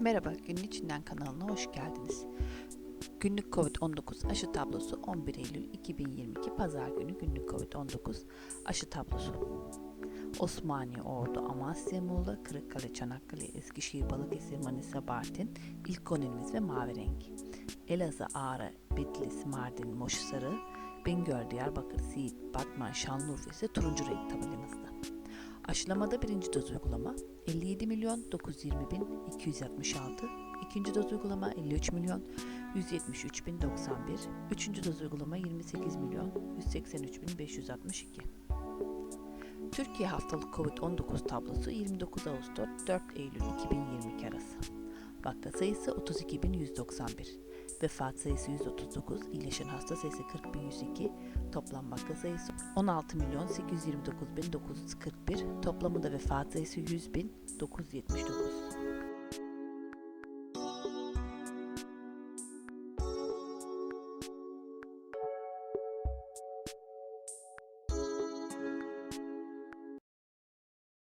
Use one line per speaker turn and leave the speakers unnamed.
Merhaba, Günün İçinden kanalına hoş geldiniz. Günlük Covid-19 aşı tablosu 11 Eylül 2022 Pazar günü günlük Covid-19 aşı tablosu. Osmaniye, Ordu, Amasya, Muğla, Kırıkkale, Çanakkale, Eskişehir, Balıkesir, Manisa, Bartın, ilk konilimiz ve mavi renk. Elazığ, Ağrı, Bitlis, Mardin, Moşsarı, Bingöl, Diyarbakır, Siirt, Batman, Şanlıurfa ise turuncu renk tabelamızda. Aşılamada birinci doz uygulama 57 milyon 920 bin 266, ikinci doz uygulama 53 milyon 173 bin 91, üçüncü doz uygulama 28 milyon 183 bin 562. Türkiye haftalık Covid-19 tablosu 29 Ağustos 4 Eylül 2022 arası. Vaka sayısı 32.191, vefat sayısı 139, iyileşen hasta sayısı 40.102, toplam vaka sayısı 16.829.941, toplamında vefat sayısı 100.979.